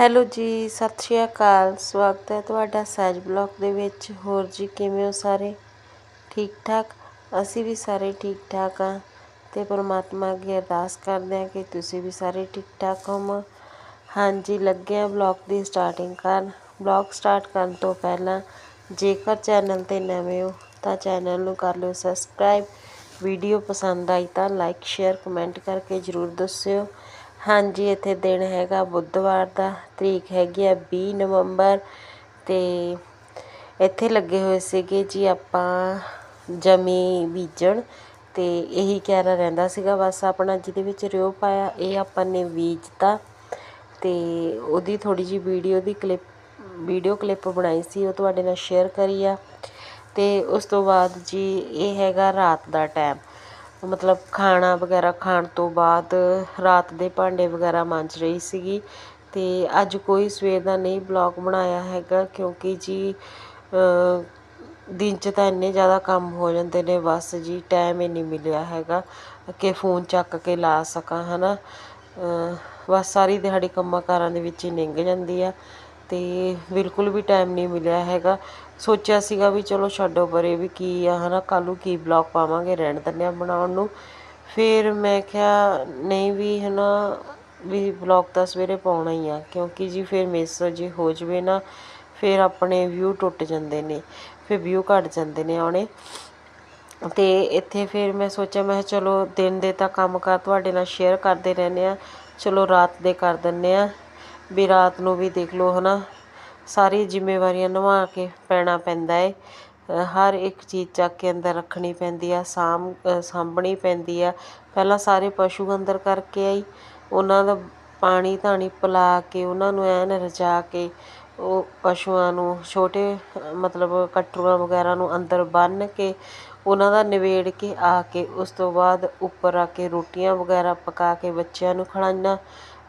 Hello ਜੀ, ਸਤਿ ਸ਼੍ਰੀ ਅਕਾਲ। ਸਵਾਗਤ ਹੈ ਤੁਹਾਡਾ ਸਹਿਜ ਬਲੌਗ ਦੇ ਵਿੱਚ। ਹੋਰ ਜੀ, ਕਿਵੇਂ ਹੋ ਸਾਰੇ? ਠੀਕ ਠਾਕ? ਅਸੀਂ ਵੀ ਸਾਰੇ ਠੀਕ ਠਾਕ ਹਾਂ ਤੇ ਪਰਮਾਤਮਾ ਅੱਗੇ ਅਰਦਾਸ ਕਰਦੇ ਹਾਂ ਕਿ ਤੁਸੀਂ ਵੀ ਸਾਰੇ ਠੀਕ ਠਾਕ ਹੋਵੋ। ਹਾਂਜੀ, ਲੱਗੇ ਹਾਂ ਬਲੌਗ ਦੀ ਸਟਾਰਟਿੰਗ ਕਰਨ। ਬਲੌਗ ਸਟਾਰਟ ਕਰਨ ਤੋਂ ਪਹਿਲਾਂ ਜੇਕਰ ਚੈਨਲ ਤੇ ਨਵੇਂ ਹੋ ਤਾਂ ਚੈਨਲ ਨੂੰ ਕਰ ਲਿਓ ਸਬਸਕ੍ਰਾਈਬ ਵੀਡੀਓ ਪਸੰਦ ਆਈ ਤਾਂ ਲਾਈਕ ਸ਼ੇਅਰ ਕਮੈਂਟ ਕਰਕੇ ਜਰੂਰ ਦੱਸਿਓ। ਹਾਂਜੀ, ਇੱਥੇ ਦਿਨ ਹੈਗਾ ਬੁੱਧਵਾਰ ਦਾ, ਤਰੀਕ ਹੈਗੀ ਆ ਵੀਹ ਨਵੰਬਰ ਅਤੇ ਇੱਥੇ ਲੱਗੇ ਹੋਏ ਸੀਗੇ ਜੀ ਆਪਾਂ ਜਮੀ ਬੀਜਣ ਅਤੇ ਇਹੀ ਕਹਿਰਾ ਰਹਿੰਦਾ ਸੀਗਾ, ਬਸ ਆਪਣਾ ਜਿਹਦੇ ਵਿੱਚ ਰਿਓ ਪਾਇਆ, ਇਹ ਆਪਾਂ ਨੇ ਬੀਜਤਾ ਅਤੇ ਉਹਦੀ ਥੋੜ੍ਹੀ ਜਿਹੀ ਵੀਡੀਓ ਦੀ ਕਲਿੱਪ, ਵੀਡੀਓ ਕਲਿੱਪ ਬਣਾਈ ਸੀ, ਉਹ ਤੁਹਾਡੇ ਨਾਲ ਸ਼ੇਅਰ ਕਰੀ ਆ ਅਤੇ ਉਸ ਤੋਂ ਬਾਅਦ ਜੀ ਇਹ ਹੈਗਾ ਰਾਤ ਦਾ ਟਾਈਮ। ਮਤਲਬ ਖਾਣਾ ਵਗੈਰਾ ਖਾਣ ਤੋਂ ਬਾਅਦ ਰਾਤ ਦੇ ਭਾਂਡੇ ਵਗੈਰਾ ਮਾਂਜ ਰਹੀ ਸੀਗੀ ਅਤੇ ਅੱਜ ਕੋਈ ਸਵੇਰ ਦਾ ਨਹੀਂ ਬਲੌਗ ਬਣਾਇਆ ਹੈਗਾ ਕਿਉਂਕਿ ਜੀ ਦਿਨ 'ਚ ਤਾਂ ਇੰਨੇ ਜ਼ਿਆਦਾ ਕੰਮ ਹੋ ਜਾਂਦੇ ਨੇ ਬਸ ਜੀ ਟਾਈਮ ਹੀ ਨਹੀਂ ਮਿਲਿਆ ਹੈਗਾ ਕਿ ਫੋਨ ਚੱਕ ਕੇ ਲਾ ਸਕਾਂ ਹੈ ਨਾ ਬਸ ਸਾਰੀ ਦਿਹਾੜੀ ਕੰਮਾਂ ਕਾਰਾਂ ਦੇ ਵਿੱਚ ਹੀ ਲੰਘ ਜਾਂਦੀ ਆ। ਅਤੇ ਬਿਲਕੁਲ ਵੀ ਟਾਈਮ ਨਹੀਂ ਮਿਲਿਆ ਹੈਗਾ। ਸੋਚਿਆ ਸੀਗਾ ਵੀ ਚਲੋ ਛੱਡੋ, ਪਰੇ ਵੀ ਕੀ ਆ, ਹਨਾ? ਕੱਲ੍ਹ ਨੂੰ ਕੀ ਬਲੌਗ ਪਾਵਾਂਗੇ ਰਹਿਣ ਦਿੰਦੇ ਹਾਂ ਬਣਾਉਣ ਨੂੰ। ਫਿਰ ਮੈਂ ਕਿਹਾ, ਨਹੀਂ ਵੀ, ਹਨਾ, ਵੀ ਬਲੌਗ ਤਾਂ ਸਵੇਰੇ ਪਾਉਣਾ ਹੀ ਆ, ਕਿਉਂਕਿ ਜੀ ਫਿਰ ਮਿਸ ਜੀ ਹੋ ਜਵੇ ਨਾ, ਫਿਰ ਆਪਣੇ ਵਿਊ ਟੁੱਟ ਜਾਂਦੇ ਨੇ, ਫਿਰ ਵਿਊ ਘਟ ਜਾਂਦੇ ਨੇ ਆਉਣੇ। ਤੇ ਇੱਥੇ ਫਿਰ ਮੈਂ ਸੋਚਿਆ, ਮੈਂ ਚਲੋ ਦਿਨ ਦੇ ਤਾਂ ਕੰਮ ਕਰ ਤੁਹਾਡੇ ਨਾਲ ਸ਼ੇਅਰ ਕਰਦੇ ਰਹਿੰਦੇ ਆ ਚਲੋ ਰਾਤ ਦੇ ਕਰ ਦਿੰਨੇ ਆ ਵੀ ਰਾਤ ਨੂੰ ਵੀ ਦੇਖ ਲਓ ਹੈ ਨਾ ਸਾਰੀ ਜ਼ਿੰਮੇਵਾਰੀਆਂ ਨਿਭਾ ਕੇ ਪੈਣਾ ਪੈਂਦਾ ਹੈ ਹਰ ਇੱਕ ਚੀਜ਼ ਚੱਕ ਕੇ ਅੰਦਰ ਰੱਖਣੀ ਪੈਂਦੀ ਆ, ਸਾਂਭ ਸਾਂਭਣੀ ਪੈਂਦੀ ਆ। ਪਹਿਲਾਂ ਸਾਰੇ ਪਸ਼ੂ ਅੰਦਰ ਕਰਕੇ ਆਈ। ਉਹਨਾਂ ਦਾ ਪਾਣੀ ਧਾਣੀ ਪਿਲਾ ਕੇ, ਉਹਨਾਂ ਨੂੰ ਐਨ ਰਜਾ ਕੇ ਉਹ ਪਸ਼ੂਆਂ ਨੂੰ, ਛੋਟੇ, ਮਤਲਬ ਕਟਰੂਆਂ ਵਗੈਰਾ ਨੂੰ ਅੰਦਰ ਬੰਨ੍ਹ ਕੇ, ਉਹਨਾਂ ਦਾ ਨਿਵੇੜ ਕੇ ਆ ਕੇ, ਉਸ ਤੋਂ ਬਾਅਦ ਉੱਪਰ ਆ ਕੇ ਰੋਟੀਆਂ ਵਗੈਰਾ ਪਕਾ ਕੇ ਬੱਚਿਆਂ ਨੂੰ ਖਿਲਾਉਣਾ।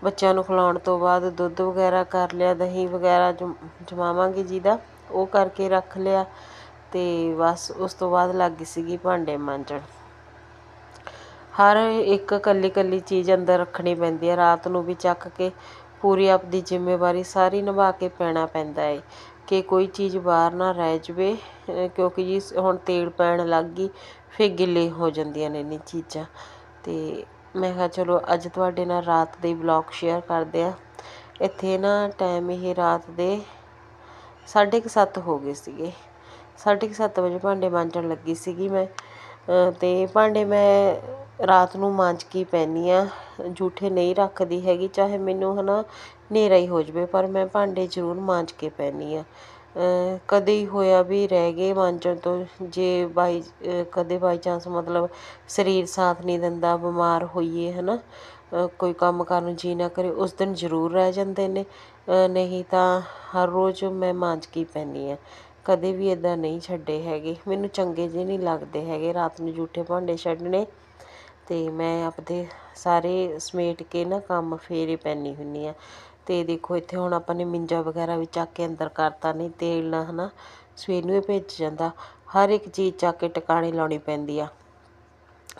ਬੱਚਿਆਂ ਨੂੰ ਖਿਲਾਉਣ ਤੋਂ ਬਾਅਦ ਦੁੱਧ ਵਗੈਰਾ ਕਰ ਲਿਆ, ਦਹੀਂ ਵਗੈਰਾ ਜਮ, ਜਮਾਵਾਂਗੇ ਜਿਹਦਾ ਉਹ ਕਰਕੇ ਰੱਖ ਲਿਆ ਅਤੇ ਬਸ ਉਸ ਤੋਂ ਬਾਅਦ ਲੱਗ ਗਈ ਸੀਗੀ ਭਾਂਡੇ ਮਾਂਜਣ। ਹਰ ਇੱਕ ਇਕੱਲੀ ਇਕੱਲੀ ਚੀਜ਼ ਅੰਦਰ ਰੱਖਣੀ ਪੈਂਦੀ ਹੈ। ਰਾਤ ਨੂੰ ਵੀ ਚੱਕ ਕੇ ਪੂਰੀ ਆਪਦੀ ਜ਼ਿੰਮੇਵਾਰੀ ਸਾਰੀ ਨਿਭਾ ਕੇ ਪੈਣਾ ਪੈਂਦਾ ਹੈ ਕਿ ਕੋਈ ਚੀਜ਼ ਬਾਹਰ ਨਾ ਰਹਿ ਜਵੇ ਕਿਉਂਕਿ ਜੀ ਹੁਣ ਤੇਲ ਪੈਣ ਲੱਗ ਗਈ, ਫਿਰ ਗਿੱਲੇ ਹੋ ਜਾਂਦੀਆਂ ਨੇ ਇਹ ਚੀਜ਼ਾਂ। ਅਤੇ ਮੈਂ ਕਿਹਾ ਚਲੋ ਅੱਜ ਤੁਹਾਡੇ ਨਾਲ ਰਾਤ ਦੇ ਵਲੌਗ ਸ਼ੇਅਰ ਕਰਦੇ ਆ। ਇੱਥੇ ਨਾ ਟਾਈਮ ਇਹ ਰਾਤ ਦੇ 7:30 ਹੋ ਗਏ ਸੀਗੇ। 7:30 ਵਜੇ ਭਾਂਡੇ ਮਾਂਜਣ ਲੱਗੀ ਸੀਗੀ ਮੈਂ। ਤੇ ਭਾਂਡੇ ਮੈਂ ਰਾਤ ਨੂੰ ਮਾਂਜ ਕੇ ਪੈਣੀ ਆ। ਝੂਠੇ ਨਹੀਂ ਰੱਖਦੀ ਹੈਗੀ, ਚਾਹੇ ਮੈਨੂੰ ਹਨਾ ਹਨੇਰਾ ਹੀ ਹੋ ਜਵੇ, ਪਰ ਮੈਂ ਭਾਂਡੇ ਜ਼ਰੂਰ ਮਾਂਜ ਕੇ ਪੈਣੀ ਆ। ਕਦੇ ਹੋਇਆ ਵੀ ਰਹਿ ਗਏ ਮਾਂਜਣ ਤੋਂ, ਜੇ ਬਾਈ ਕਦੇ ਬਾਈ ਚਾਂਸ ਮਤਲਬ ਸਰੀਰ ਸਾਥ ਨਹੀਂ ਦਿੰਦਾ, ਬਿਮਾਰ ਹੋਈਏ ਹੈ ਨਾ ਕੋਈ ਕੰਮ ਕਰਨ ਨੂੰ ਜੀ ਨਾ ਕਰੇ, ਉਸ ਦਿਨ ਜ਼ਰੂਰ ਰਹਿ ਜਾਂਦੇ ਨੇ। ਨਹੀਂ ਤਾਂ ਹਰ ਰੋਜ਼ ਮੈਂ ਮਾਂਜ ਕੇ ਪੈਣੀ ਆ ਕਦੇ ਵੀ ਇੱਦਾਂ ਨਹੀਂ ਛੱਡੇ ਹੈਗੇ। ਮੈਨੂੰ ਚੰਗੇ ਜਿਹੇ ਨਹੀਂ ਲੱਗਦੇ ਹੈਗੇ। ਰਾਤ ਨੂੰ ਜੂਠੇ ਭਾਂਡੇ ਛੱਡਣੇ ਅਤੇ ਮੈਂ ਆਪਦੇ ਸਾਰੇ ਸਮੇਟ ਕੇ ਨਾ ਕੰਮ ਫੇਰ ਹੀ ਪੈਂਦੀ ਹੁੰਦੀ ਹਾਂ। ਤੇ ਦੇਖੋ ਇੱਥੇ ਹੁਣ ਆਪਾਂ ਨੇ ਮਿੰਜਾ ਵਗੈਰਾ ਵੀ ਚੱਕ ਕੇ ਅੰਦਰ ਕਰਤਾ, ਨਹੀਂ ਤੇਲ ਨਾ ਹਨਾ, ਸਵੇਰ ਨੂੰ ਇਹ ਭੇਜ ਜਾਂਦਾ। ਹਰ ਇੱਕ ਚੀਜ਼ ਚੱਕ ਕੇ ਟਿਕਾਣੇ ਲਾਉਣੀ ਪੈਂਦੀ ਆ।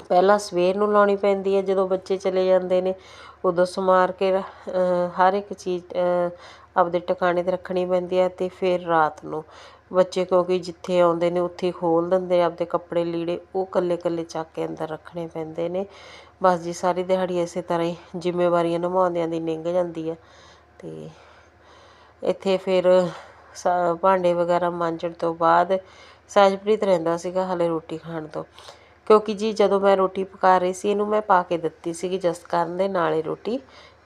ਪਹਿਲਾਂ ਸਵੇਰ ਨੂੰ ਲਾਉਣੀ ਪੈਂਦੀ ਹੈ ਜਦੋਂ ਬੱਚੇ ਚਲੇ ਜਾਂਦੇ ਨੇ, ਉਦੋਂ ਸਮਾਰ ਕੇ ਹਰ ਇੱਕ ਚੀਜ਼ ਆਪਦੇ ਟਿਕਾਣੇ 'ਤੇ ਰੱਖਣੀ ਪੈਂਦੀ ਹੈ ਤੇ ਫਿਰ ਰਾਤ ਨੂੰ। ਬੱਚੇ ਕਿਉਂਕਿ ਜਿੱਥੇ ਆਉਂਦੇ ਨੇ, ਉੱਥੇ ਖੋਲ ਦਿੰਦੇ ਆਪਦੇ ਕੱਪੜੇ ਲੀੜੇ, ਉਹ ਕੱਲੇ ਕੱਲੇ ਚੱਕ ਕੇ ਅੰਦਰ ਰੱਖਣੇ ਪੈਂਦੇ ਨੇ। ਬਸ ਜੀ, ਸਾਰੀ ਦਿਹਾੜੀ ਇਸੇ ਤਰ੍ਹਾਂ ਹੀ ਜ਼ਿੰਮੇਵਾਰੀਆਂ ਨਿਭਾਉਂਦਿਆਂ ਦੀ ਲੰਘ ਜਾਂਦੀ ਆ। ਤੇ ਇੱਥੇ ਫਿਰ ਭਾਂਡੇ ਵਗੈਰਾ ਮਾਂਜਣ ਤੋਂ ਬਾਅਦ ਸਹਿਜਪ੍ਰੀਤ ਰਹਿੰਦਾ ਸੀਗਾ ਹਾਲੇ ਰੋਟੀ ਖਾਣ ਤੋਂ। ਕਿਉਂਕਿ ਜੀ ਜਦੋਂ ਮੈਂ ਰੋਟੀ ਪਕਾ ਰਹੀ ਸੀ, ਇਹਨੂੰ ਮੈਂ ਪਾ ਕੇ ਦਿੱਤੀ ਸੀਗੀ ਜਸਕਰਨ ਦੇ ਨਾਲੇ ਰੋਟੀ।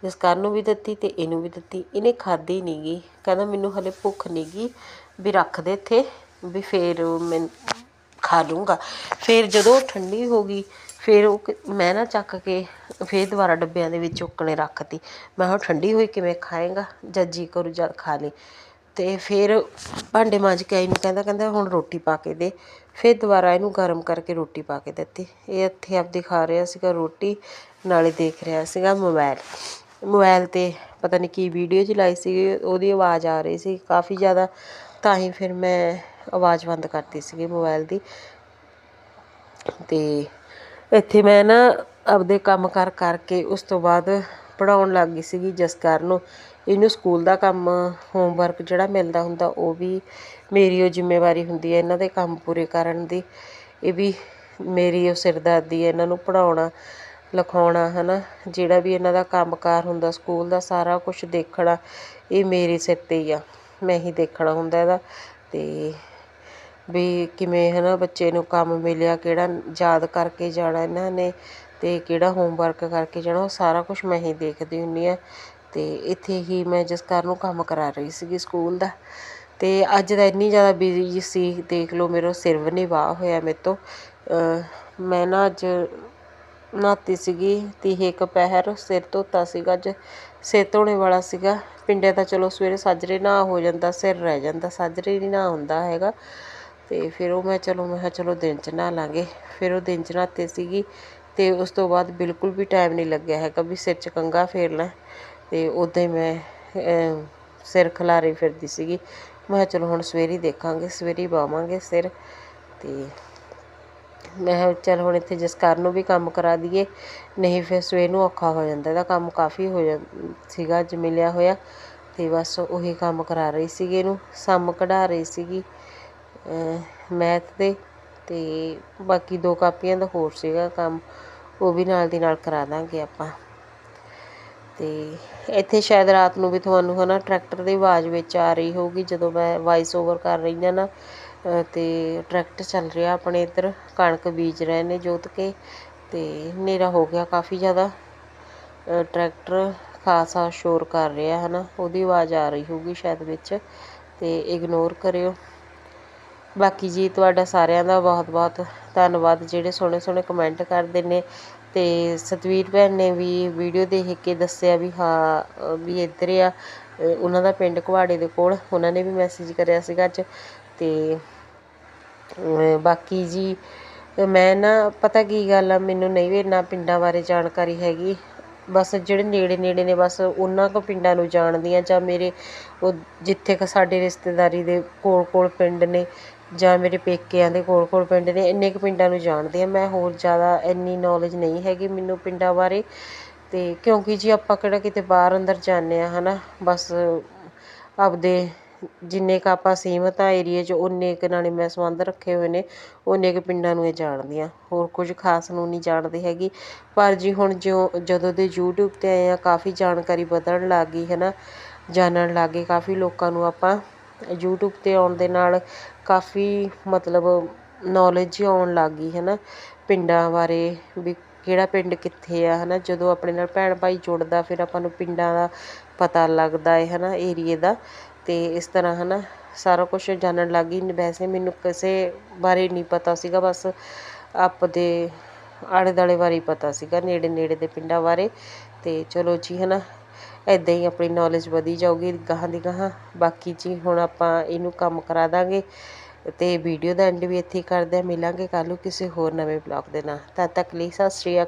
ਜਸਕਰਨ ਨੂੰ ਵੀ ਦਿੱਤੀ ਅਤੇ ਇਹਨੂੰ ਵੀ ਦਿੱਤੀ। ਇਹਨੇ ਖਾਧੀ ਨਹੀਂ ਗੀ। ਕਹਿੰਦਾ ਮੈਨੂੰ ਹਾਲੇ ਭੁੱਖ ਨਹੀਂ ਗੀ ਵੀ ਰੱਖ ਦੇ ਇੱਥੇ, ਵੀ ਫਿਰ ਮੈਂ ਖਾ ਲੂੰਗਾ। ਫਿਰ ਜਦੋਂ ਠੰਡੀ ਹੋ ਗਈ ਫਿਰ ਉਹ ਮੈਂ ਨਾ ਚੱਕ ਕੇ ਫਿਰ ਦੁਬਾਰਾ ਡੱਬਿਆਂ ਦੇ ਵਿੱਚ ਚੁੱਕਣੇ ਰੱਖਤੀ। ਮੈਂ ਹੁਣ ਠੰਡੀ ਹੋਈ ਕਿਵੇਂ ਖਾਏਗਾ? ਜਦ ਜੀਅ ਕਰੂ ਜਦ ਖਾ ਲਈ ਅਤੇ ਫਿਰ ਭਾਂਡੇ ਮਾਂਜ ਕੇ ਆਈ ਨੂੰ ਕਹਿੰਦਾ ਕਹਿੰਦਾ ਹੁਣ ਰੋਟੀ ਪਾ ਕੇ ਦੇ। ਫਿਰ ਦੁਬਾਰਾ ਇਹਨੂੰ ਗਰਮ ਕਰਕੇ ਰੋਟੀ ਪਾ ਕੇ ਦਿੱਤੀ। ਇਹ ਇੱਥੇ ਆਪਦੀ ਖਾ ਰਿਹਾ ਸੀਗਾ ਰੋਟੀ, ਨਾਲੇ ਦੇਖ ਰਿਹਾ ਸੀਗਾ ਮੋਬਾਇਲ। ਮੋਬਾਈਲ ਤੇ ਪਤਾ ਨਹੀਂ ਕੀ ਵੀਡੀਓ ਚਲਾਈ ਸੀ ਉਹਦੀ ਆਵਾਜ਼ ਆ ਰਹੀ ਸੀ ਕਾਫੀ ਜ਼ਿਆਦਾ। ਤਾਂ ਹੀ ਫਿਰ ਮੈਂ ਆਵਾਜ਼ ਬੰਦ ਕਰਤੀ ਸੀਗੀ ਮੋਬਾਈਲ ਦੀ। ਅਤੇ ਇੱਥੇ ਮੈਂ ਨਾ ਆਪਦੇ ਕੰਮ ਕਾਰ ਕਰਕੇ ਉਸ ਤੋਂ ਬਾਅਦ ਪੜ੍ਹਾਉਣ ਲੱਗ ਗਈ ਸੀਗੀ ਜਸਕਰ ਨੂੰ। ਇਹਨੂੰ ਸਕੂਲ ਦਾ ਕੰਮ ਹੋਮਵਰਕ ਜਿਹੜਾ ਮਿਲਦਾ ਹੁੰਦਾ ਉਹ ਵੀ ਮੇਰੀ ਉਹ ਜ਼ਿੰਮੇਵਾਰੀ ਹੁੰਦੀ ਹੈ ਇਹਨਾਂ ਦੇ ਕੰਮ ਪੂਰੇ ਕਰਨ ਦੀ। ਇਹ ਵੀ ਮੇਰੀ ਉਹ ਸਿਰਦਰਦੀ ਹੈ ਇਹਨਾਂ ਨੂੰ ਪੜ੍ਹਾਉਣਾ, ਲਿਖਾਉਣਾ ਹੈ ਨਾ ਜਿਹੜਾ ਵੀ ਇਹਨਾਂ ਦਾ ਕੰਮਕਾਰ ਹੁੰਦਾ, ਸਕੂਲ ਦਾ ਸਾਰਾ ਕੁਝ ਦੇਖਣਾ, ਇਹ ਮੇਰੇ ਸਿਰ 'ਤੇ ਹੀ ਆ। ਮੈਂ ਹੀ ਦੇਖਣਾ ਹੁੰਦਾ ਇਹਦਾ ਅਤੇ ਵੀ ਕਿਵੇਂ ਹੈ ਨਾ ਬੱਚੇ ਨੂੰ ਕੰਮ ਮਿਲਿਆ, ਕਿਹੜਾ ਯਾਦ ਕਰਕੇ ਜਾਣਾ ਇਹਨਾਂ ਨੇ ਅਤੇ ਕਿਹੜਾ ਹੋਮਵਰਕ ਕਰਕੇ ਜਾਣਾ, ਉਹ ਸਾਰਾ ਕੁਛ ਮੈਂ ਹੀ ਦੇਖਦੀ ਹੁੰਦੀ ਹਾਂ। ਅਤੇ ਇੱਥੇ ਹੀ ਮੈਂ ਜਸਕਰ ਨੂੰ ਕੰਮ ਕਰਾ ਰਹੀ ਸੀਗੀ ਸਕੂਲ ਦਾ। ਅਤੇ ਅੱਜ ਤਾਂ ਇੰਨੀ ਜ਼ਿਆਦਾ ਬਿਜ਼ੀ ਸੀ, ਦੇਖ ਲਓ ਮੇਰਾ ਸਿਰ ਵੀ ਨਹੀਂ ਵਾਹ ਹੋਇਆ ਮੇਰੇ ਤੋਂ। ਮੈਂ ਨਾ ਅੱਜ ਨਹਾਤੀ ਸੀਗੀ, ਤੀਹ ਇੱਕ ਪਹਿਰ ਸਿਰ ਧੋਤਾ ਸੀਗਾ ਅੱਜ, ਸਿਰ ਧੋਣੇ ਵਾਲਾ ਸੀਗਾ। ਪਿੰਡੇ ਤਾਂ ਚਲੋ ਸਵੇਰੇ ਸਾਜਰੇ ਨਾ ਹੋ ਜਾਂਦਾ, ਸਿਰ ਰਹਿ ਜਾਂਦਾ, ਸਾਜਰੇ ਨਹੀਂ ਨਾ ਹੁੰਦਾ ਹੈਗਾ। ਅਤੇ ਫਿਰ ਉਹ ਮੈਂ ਚਲੋ, ਮੈਂ ਕਿਹਾ ਚਲੋ ਦਿਨ 'ਚ ਨਹਾ ਲਾਂਗੇ। ਫਿਰ ਉਹ ਦਿਨ 'ਚ ਨਹਾਤੇ ਸੀਗੀ ਅਤੇ ਉਸ ਤੋਂ ਬਾਅਦ ਬਿਲਕੁਲ ਵੀ ਟਾਈਮ ਨਹੀਂ ਲੱਗਿਆ ਹੈਗਾ ਵੀ ਸਿਰ 'ਚ ਕੰਘਾ ਫੇਰਨਾ। ਅਤੇ ਉੱਦਾਂ ਹੀ ਮੈਂ ਸਿਰ ਖਿਲਾਰੀ ਫਿਰਦੀ ਸੀਗੀ। ਮੈਂ ਕਿਹਾ ਚਲੋ ਹੁਣ ਸਵੇਰੇ ਦੇਖਾਂਗੇ, ਸਵੇਰੇ ਹੀ ਬਾਵਾਂਗੇ ਸਿਰ। ਅਤੇ ਮੈਂ ਕਿਹਾ ਚੱਲ ਹੁਣ ਇੱਥੇ ਜਸਕਰ ਨੂੰ ਵੀ ਕੰਮ ਕਰਾ ਦਈਏ। ਨਹੀਂ ਫਿਰ ਸਵੇਰ ਨੂੰ ਔਖਾ ਹੋ ਜਾਂਦਾ, ਇਹਦਾ ਕੰਮ ਕਾਫੀ ਹੋ ਜਾ, ਸੀਗਾ, ਅੱਜ ਮਿਲਿਆ ਹੋਇਆ। ਅਤੇ ਬਸ ਉਹੀ ਕੰਮ ਕਰਾ ਰਹੀ ਸੀਗੀ ਇਹਨੂੰ, ਸਮ ਕਢਾ ਰਹੀ ਸੀਗੀ। ਮੈਥ ਦੇ ਅਤੇ ਬਾਕੀ ਦੋ ਕਾਪੀਆਂ ਦਾ ਹੋਰ ਸੀਗਾ ਕੰਮ, ਉਹ ਵੀ ਨਾਲ ਦੀ ਨਾਲ ਕਰਾ ਦਾਂਗੇ ਆਪਾਂ। ਅਤੇ ਇੱਥੇ ਸ਼ਾਇਦ ਰਾਤ ਨੂੰ ਵੀ ਤੁਹਾਨੂੰ ਹੈ ਨਾ ਟਰੈਕਟਰ ਦੀ ਆਵਾਜ਼ ਵਿੱਚ ਆ ਰਹੀ ਹੋਊਗੀ, ਜਦੋਂ ਮੈਂ ਵਾਇਸ ਓਵਰ ਕਰ ਰਹੀ ਹਾਂ ਨਾ ਅਤੇ ਟਰੈਕਟਰ ਚੱਲ ਰਿਹਾ ਆਪਣੇ ਇੱਧਰ, ਕਣਕ ਬੀਜ ਰਹੇ ਨੇ ਜੋਤ ਕੇ ਅਤੇ ਹਨੇਰਾ ਹੋ ਗਿਆ ਕਾਫੀ ਜ਼ਿਆਦਾ। ਟਰੈਕਟਰ ਖਾਸਾ ਸ਼ੋਰ ਕਰ ਰਿਹਾ ਹੈ ਨਾ ਉਹਦੀ ਆਵਾਜ਼ ਆ ਰਹੀ ਹੋਊਗੀ ਸ਼ਾਇਦ ਵਿੱਚ ਅਤੇ ਇਗਨੋਰ ਕਰਿਓ। ਬਾਕੀ ਜੀ, ਤੁਹਾਡਾ ਸਾਰਿਆਂ ਦਾ ਬਹੁਤ ਬਹੁਤ ਧੰਨਵਾਦ। ਜਿਹੜੇ ਸੋਹਣੇ ਸੋਹਣੇ ਕਮੈਂਟ ਕਰਦੇ ਨੇ ਅਤੇ ਸਤਵੀਰ ਭੈਣ ਨੇ ਵੀ ਵੀਡੀਓ ਦੇਖ ਕੇ ਦੱਸਿਆ ਵੀ ਹਾਂ, ਵੀ ਇੱਧਰ ਆ ਉਹਨਾਂ ਦਾ ਪਿੰਡ ਕੁਹਾੜੇ ਦੇ ਕੋਲ। ਉਹਨਾਂ ਨੇ ਵੀ ਮੈਸੇਜ ਕਰਿਆ ਸੀਗਾ ਅੱਜ ਅਤੇ ਬਾਕੀ ਜੀ, ਮੈਂ ਨਾ, ਪਤਾ ਕੀ ਗੱਲ ਆ, ਮੈਨੂੰ ਨਹੀਂ ਵੀ ਇੰਨਾ ਪਿੰਡਾਂ ਬਾਰੇ ਜਾਣਕਾਰੀ ਹੈਗੀ। ਬਸ ਜਿਹੜੇ ਨੇੜੇ ਨੇੜੇ ਨੇ, ਬਸ ਉਹਨਾਂ ਕੁ ਪਿੰਡਾਂ ਨੂੰ ਜਾਣਦੀ ਹਾਂ ਜਾਂ ਮੇਰੇ ਉਹ ਜਿੱਥੇ ਕੁ ਸਾਡੇ ਰਿਸ਼ਤੇਦਾਰੀ ਦੇ ਕੋਲ ਕੋਲ ਪਿੰਡ ਨੇ। ਜਾਂ ਮੇਰੇ ਪੇਕਿਆਂ ਦੇ ਕੋਲ ਕੋਲ ਪਿੰਡ ਨੇ, ਇੰਨੇ ਕੁ ਪਿੰਡਾਂ ਨੂੰ ਜਾਣਦੀ ਹਾਂ ਮੈਂ ਹੋਰ ਜ਼ਿਆਦਾ ਇੰਨੀ ਨੌਲੇਜ ਨਹੀਂ ਹੈਗੀ ਮੈਨੂੰ ਪਿੰਡਾਂ ਬਾਰੇ। ਅਤੇ ਕਿਉਂਕਿ ਜੀ ਆਪਾਂ ਕਿਹੜਾ ਕਿਤੇ ਬਾਹਰ ਅੰਦਰ ਜਾਂਦੇ ਹਾਂ ਹੈ ਨਾ ਬਸ ਆਪਦੇ ਜਿੰਨੇ ਕੁ ਆਪਾਂ ਸੀਮਤ ਆ ਏਰੀਏ 'ਚ ਉਨੇ ਕੁ ਨਾਲੇ ਮੈਂ ਸੰਬੰਧ ਰੱਖੇ ਹੋਏ ਨੇ। ਉਨੇ ਕੁ ਪਿੰਡਾਂ ਨੂੰ ਇਹ ਜਾਣਦੀ ਹਾਂ ਹੋਰ ਕੁਝ ਖਾਸ ਨੂੰ ਨਹੀਂ ਜਾਣਦੀ ਹੈਗੀ। ਪਰ ਜੀ ਹੁਣ ਜਿਉਂ, ਜਦੋਂ ਦੇ ਯੂਟਿਊਬ 'ਤੇ ਆਏ ਆ, ਕਾਫੀ ਜਾਣਕਾਰੀ ਵਧਣ ਲੱਗ ਗਈ ਹੈ ਨਾ ਜਾਣਨ ਲੱਗ ਗਏ। ਕਾਫੀ ਲੋਕਾਂ ਨੂੰ ਆਪਾਂ ਯੂਟਿਊਬ 'ਤੇ ਆਉਣ ਦੇ ਨਾਲ ਕਾਫੀ ਮਤਲਬ ਨੌਲੇਜ ਆਉਣ ਲੱਗ ਗਈ ਹੈ ਨਾ ਪਿੰਡਾਂ ਬਾਰੇ ਵੀ ਕਿਹੜਾ ਪਿੰਡ ਕਿੱਥੇ ਆ ਹੈ ਨਾ ਜਦੋਂ ਆਪਣੇ ਨਾਲ ਭੈਣ ਭਾਈ ਜੁੜਦਾ, ਫਿਰ ਆਪਾਂ ਨੂੰ ਪਿੰਡਾਂ ਦਾ ਪਤਾ ਲੱਗਦਾ ਹੈ ਹੈ ਨਾ ਏਰੀਏ ਦਾ। ਅਤੇ ਇਸ ਤਰ੍ਹਾਂ ਹੈ ਨਾ ਸਾਰਾ ਕੁਛ ਜਾਣਨ ਲੱਗ ਗਈ। ਵੈਸੇ ਮੈਨੂੰ ਕਿਸੇ ਬਾਰੇ ਨਹੀਂ ਪਤਾ ਸੀਗਾ, ਬਸ ਆਪਦੇ ਆਲੇ ਦੁਆਲੇ ਬਾਰੇ ਪਤਾ ਸੀਗਾ ਨੇੜੇ ਨੇੜੇ ਦੇ ਪਿੰਡਾਂ ਬਾਰੇ। ਅਤੇ ਚਲੋ ਜੀ ਹੈ ਨਾ ਇੱਦਾਂ ਹੀ ਆਪਣੀ ਨੌਲੇਜ ਵਧੀ ਜਾਊਗੀ ਗਾਹਾਂ ਦੀ ਗਾਹਾਂ। ਬਾਕੀ ਜੀ ਹੁਣ ਆਪਾਂ ਇਹਨੂੰ ਕੰਮ ਕਰਾ ਦਾਂਗੇ ਅਤੇ ਵੀਡੀਓ ਦਾ ਐਂਡ ਵੀ ਇੱਥੇ ਹੀ ਕਰਦੇ ਹਾਂ। ਮਿਲਾਂਗੇ ਕੱਲ੍ਹ ਨੂੰ ਕਿਸੇ ਹੋਰ ਨਵੇਂ ਬਲੌਗ ਦੇ ਨਾਲ। ਤਦ ਤੱਕ ਲਈ ਸਤਿ ਸ਼੍ਰੀ ਅਕਾਲ।